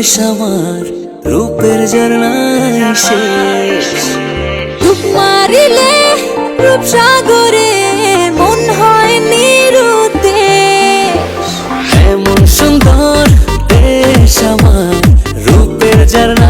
আমার রূপের ঝর্ণায় শেষ। রূপ মারিলে রূপসাগরে মন হয় নিরুদ্দেশ। এমন সুন্দর দেশ আমার রূপের ঝর্ণায়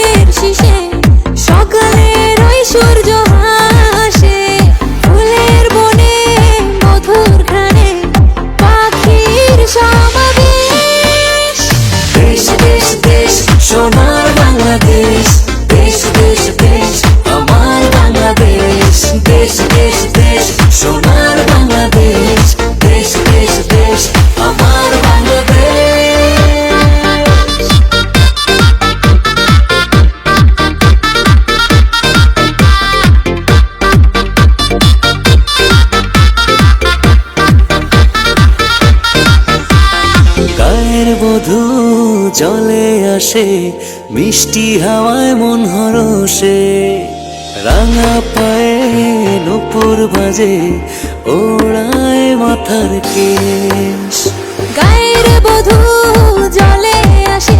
বধু চলে আসে, মিষ্টি হাওয়ায় মন হরসে রাঙা পায়ে নুপুর বাজে, ওড়ায় মাথার কেশ। গায়ের বধু জলে আসে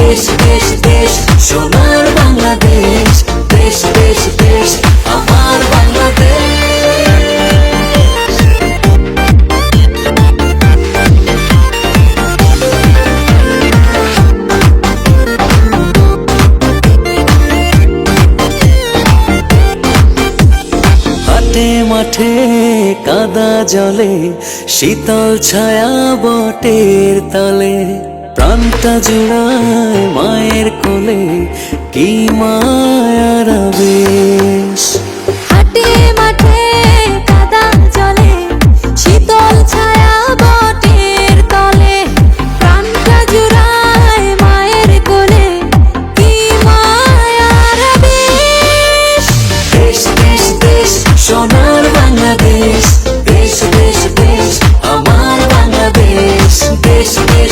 মাঠে কাদা জলে শীতল ছায়া বটের তলে। প্রাণটা জুড়ায় মায়ের কোলে কি মায়ার আবেশ? হাটে মাঠে